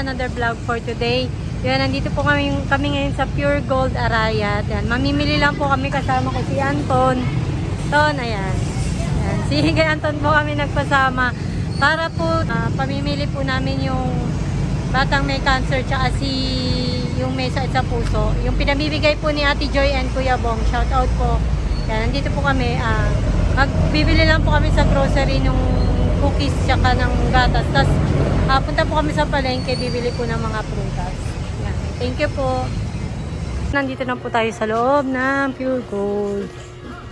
another vlog for today. Yan, nandito po kami, kami ngayon sa Pure Gold Arayat. Yan, mamimili lang po kami kasama ko si Anton. Ton, ayan. Yan, si kay Anton po kami nagpasama para po ah, pamimili po namin yung batang may cancer tsaka si yung may sakit sa puso. Yung pinabibigay po ni Ate Joy and Kuya Bong. Shout out po. Yan, nandito po kami. ah, magbibili lang po kami sa grocery nung cookies tsaka ng gatas. Tapos ah, punta po kami sa palengke, bibili po ng mga prutas. Yan. Thank you po. Nandito na po tayo sa loob ng Pure Gold.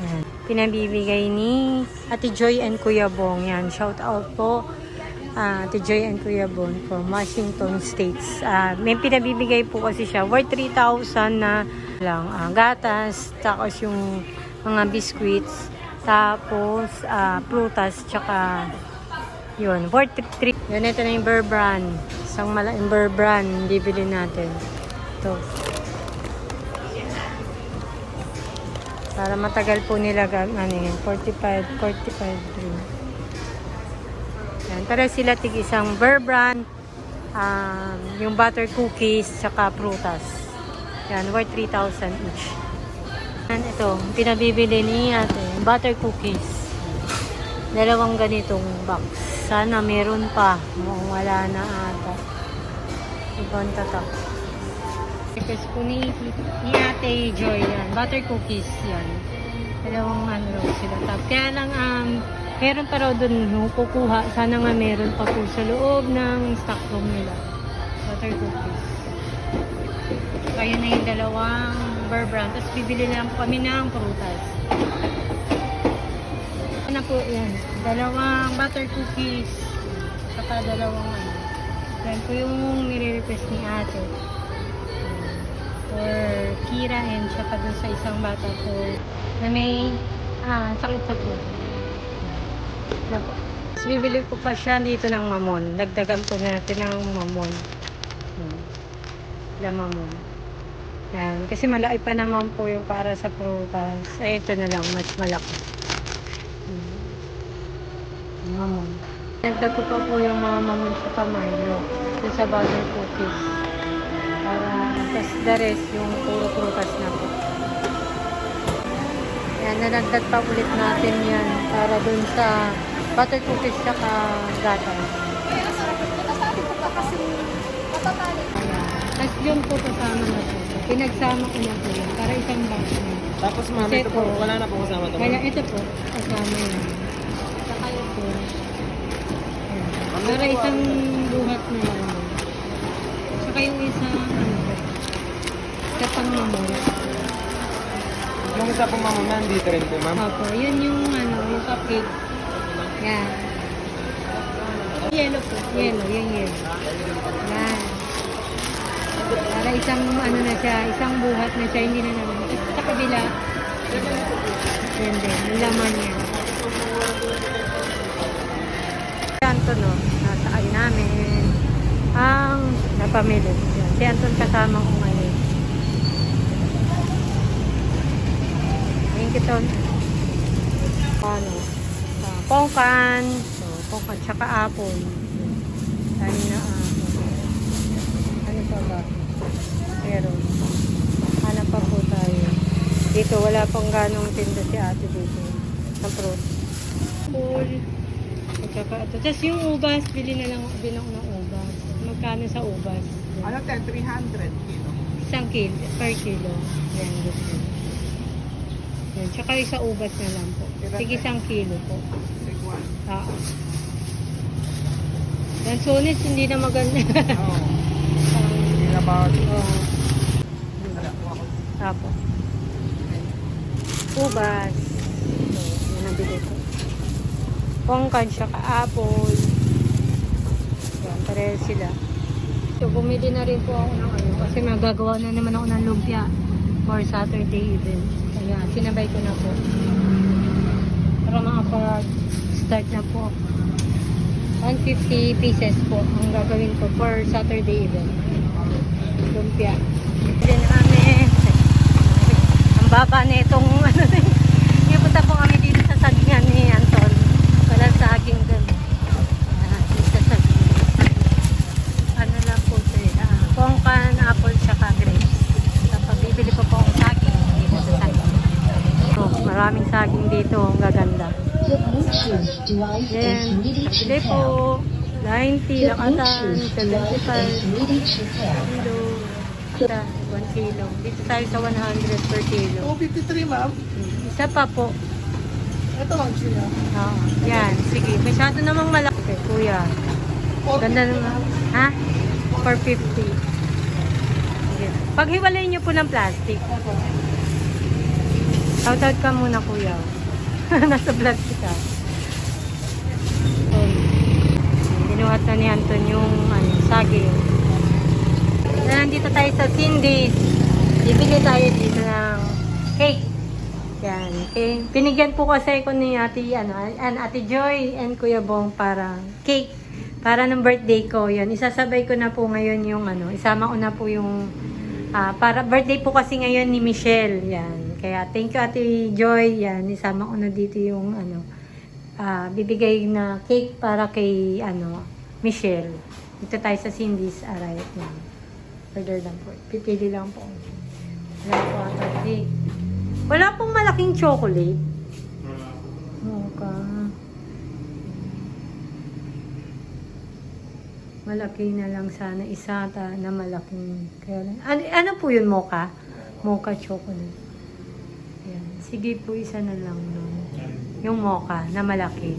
Yan. Pinabibigay ni Ate Joy and Kuya Bong. Yan. Shout out po. Ah, Ate Joy and Kuya Bong from Washington States. Ah, may pinabibigay po kasi siya. Worth 3,000 na lang. ah, gatas. Tapos yung mga biscuits. Tapos ah, prutas. Tsaka yun. Worth 3. Yan. Ito na yung Burr brand. Isang malaking Burr brand. Bibili natin. Ito. Para matagal po nila ano yun, 45, 45 rin. Yan, para sila tig isang Burr brand, um, yung butter cookies, saka prutas. Yan, worth 3,000 each. Yan, ito, pinabibili ni ate, butter cookies. Dalawang ganitong box. Sana meron pa. Mukhang wala na ata. Ibang tatak. Request po ni, ni Ate Joy yan. Butter cookies yan. Dalawang ano sila. Tap. Kaya lang, um, meron pa raw dun no, kukuha. Sana nga meron pa po sa loob ng stock room nila. Butter cookies. Kaya na yung dalawang Burr brand. Tapos bibili lang kami ng prutas. Ano po yan? Dalawang butter cookies. Saka dalawang ano. Yan po yung nire-request ni ate or Kira and saka dun sa isang bata ko na may ah, sakit sa puso. Yan po. Tapos bibili ko pa siya dito ng mamon. Dagdagan po natin ng mamon. Hmm. La mamon. Yan. Kasi malaki pa naman po yung para sa prutas. Ay, ito na lang. Mas malaki. Mamon. Dagdag ko pa po yung mga mamon sa Camilo. Dun sa butter cookies. Para, tas the rest, yung puro prutas na po. Yan, nalagdag pa ulit natin yan para dun sa butter cookies saka gatas. Ayan. Tapos yun po kasama na po. Pinagsama ko na po yan para isang box na. Tapos ma'am, Kasi ito po, ito- wala na po kasama ito. Kaya ito po, kasama yan. Saka yun po. Ayan. Para isang buhat na lang. Saka yung isang, ano po, sa pangmamon. Yung isa po ma'am, nandito rin po ma'am. Opo, yun yung ano, yung cupcake. Yan. Yellow po. Yellow, yung yellow. Yan. Para isang ano na siya, isang buhat na siya, hindi na naman. Sa kabila, yan din, laman niya. Anton, no, nasa ay namin ang napamili. Si Anton kasama ko ngayon. Ayun kita. Ano? Uh, pongkan. So, pongkan tsaka apple. Ano na apple. Ano pa ba? Pero, hanap pa po tayo. Dito, wala pang ganong tinda si ate dito. Sa fruit. Apple. Ito. Tapos yung ubas, bili na lang din ako ng ubas. Magkano sa ubas? Ano tayo, 300 kilo. Isang kilo, per kilo. Yan, gusto. Yan, tsaka isa ubas na lang po. Sige, isang kilo po. Sigwan. Oo. Yan, sunis, hindi na maganda. Oo. Hindi na ba? Oo. Apo. Ubas. So, yan ang bili ko. Pongkan, tsaka apple. Yan, pareho sila. So, bumili na rin po ako ng ano, kasi magagawa na naman ako ng lumpia for Saturday event. Kaya, sinabay ko na po. Para makapag-start na po ako. 150 pieces po ang gagawin ko for Saturday event. Lumpia. Bili na kami. Ang baba na itong ano Yung punta po kami dito sa sagingan ni Anton. Walang saging doon. Ah, dito sa saging. Ano lang po dito. Ang gaganda. The Is ready to Bili pair. po. 90, The lakatan, Bluetooth device 75 is ready to pair. kilo. Isa, 1 kilo. Dito tayo sa 100 per kilo. 253 ma'am. Isa pa po. Ito lang siya. Oo. Yan. Sige. Masyado namang malaki. Okay, kuya. Ganda naman. Ha? 450. Sige. Paghiwalay niyo po ng plastic. Shout out ka muna, kuya. Nasa vlog kita. Binuhat na ni Anton yung ano, saging. Na nandito tayo sa Cindy's. Bibili tayo dito ng cake. Yan. Okay. Pinigyan po kasi ko ni Ate, ano, an Ate Joy and Kuya Bong para cake. Para ng birthday ko. Yan. Isasabay ko na po ngayon yung ano. Isama ko na po yung ah, para birthday po kasi ngayon ni Michelle. Yan. Kaya thank you Ate Joy. Yan. Isama ko na dito yung ano. Ah, bibigay na cake para kay ano Michelle. Dito tayo sa Cindy's Arayat yan. Order lang po. Pipili lang po. Wala po ata cake. Wala pong malaking chocolate. Mocha. Malaki na lang sana isa ta na malaking. Kaya lang. Ano, ano po yun, mocha? Mocha chocolate. Ayan. Sige po, isa na lang nun. Yung mocha na malaki.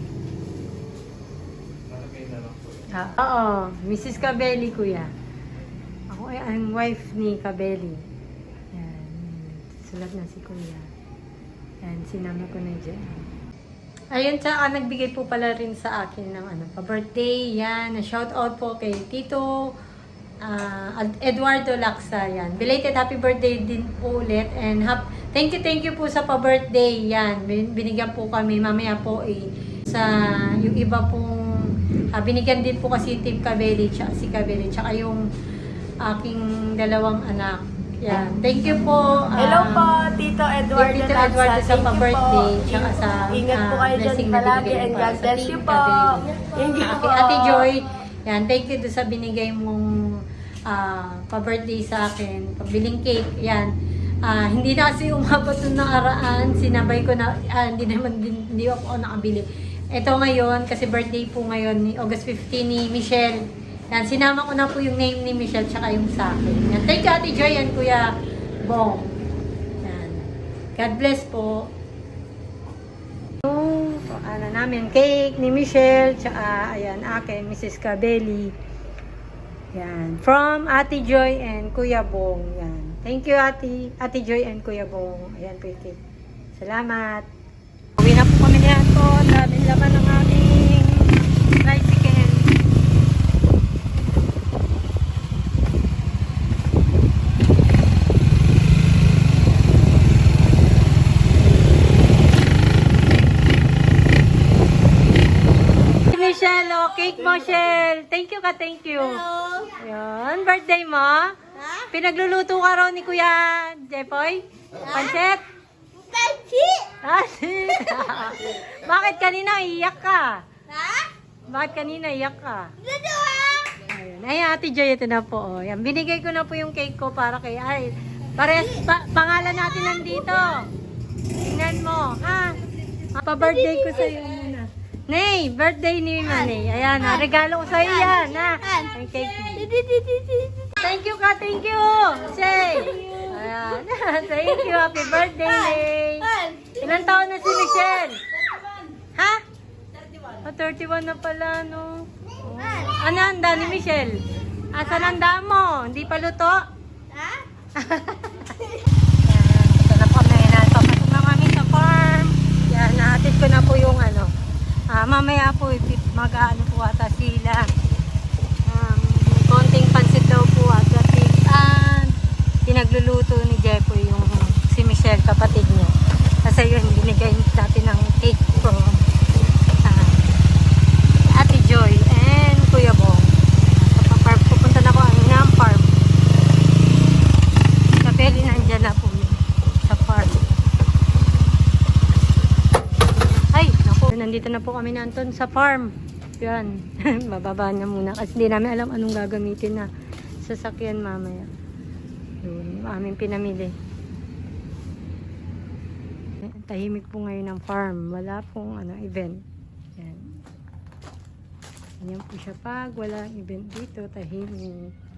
Ah, oo, Mrs. Cabelli, kuya. Ako ay ang wife ni Cabelli. Yan. Sulat na si kuya. Yan, sinama ko na dyan. Ayun, tsaka nagbigay po pala rin sa akin ng ano, pa-birthday. Yan, shout out po kay Tito ah, Ad- Eduardo Laksa. Yan. Belated happy birthday din po ulit. And hap- thank you, thank you po sa pa-birthday. Yan, bin- binigyan po kami mamaya po eh, sa yung iba pong ah, binigyan din po kasi Tip Cabelli tsaka si Cabelli tsaka yung aking dalawang anak. Yan. Thank you po. Hello um, po, Tito Eduardo Tito Lagsa. Eduardo sa Thank you pa-birthday, po. tsaka sa, Ingat po ah, kayo dyan blessing na palagi binigay and God sa bless Team you po. Cabelli. Thank you Ate, po. Ate Joy, yan, thank you doon sa binigay mong ah, pa-birthday sa akin, pabiling cake, yan. Ah, hindi na kasi umabot nung nakaraan, sinabay ko na, ah, hindi naman din, hindi ako nakabili. Ito ngayon, kasi birthday po ngayon ni August 15 ni Michelle. Yan, sinama ko na po yung name ni Michelle tsaka yung sa akin. Yan, thank you Ate Joy and Kuya Bong. Yan. God bless po. Yung ano namin, cake ni Michelle, tsaka ayan, akin, Mrs. Cabelli. Yan. From Ate Joy and Kuya Bong. Yan. Thank you, Ate, Ate Joy and Kuya Bong. Ayan po yung cake. Salamat. Uwi na po kami ni Anton. Daming laman ng aming tricycle. Michelle, oh, cake mo, Shell. Thank you ka, thank you. Hello. Ayan, birthday mo. Pinagluluto ka raw ni Kuya Jepoy? Pancet? Pancet! Pancet! Bakit kanina iyak ka? Ha? Bakit kanina iyak ka? Ayun. Ay, Ate Joy, ito na po. Oh. Yan, binigay ko na po yung cake ko para kay... Ay, pares, pa, pangalan natin nandito. Tingnan mo, ha? Pa-birthday ko sa'yo muna. Nay, birthday ni Manay. Ayan, ha, regalo ko sa'yo yan, ha? Ang cake. Thank you ka, thank you. Say. Ayan. thank you. Happy birthday, Nay. Ilan taon na si Michelle? Ha? Ah, 31 na pala, no? Oh. Ano handa ni Michelle? Asan handa mo? Hindi pa luto? Ha? Yan, ito na po kami. Napapasok na kami sa farm. Yan, nahatid ko na po yung ano. Ah, mamaya po, mag-ano po ata sila. Um, may konting pansit daw pinagluluto ni Jeffoy yung si Michelle, kapatid niya. Kasi yun, binigay natin ng cake from ah, Ate Joy and Kuya Bong. Papapark, pupunta na ko ang Ngam Farm. Sa Peli, nandyan na po yun, sa farm. Ay, naku, nandito na po kami na Anton sa farm. Yan, mababa na muna kasi hindi namin alam anong gagamitin na sasakyan mamaya. Yun, aming pinamili. tahimik po ngayon ng farm. Wala pong ano, event. Yan. Ganyan po siya pag walang event dito, tahimik.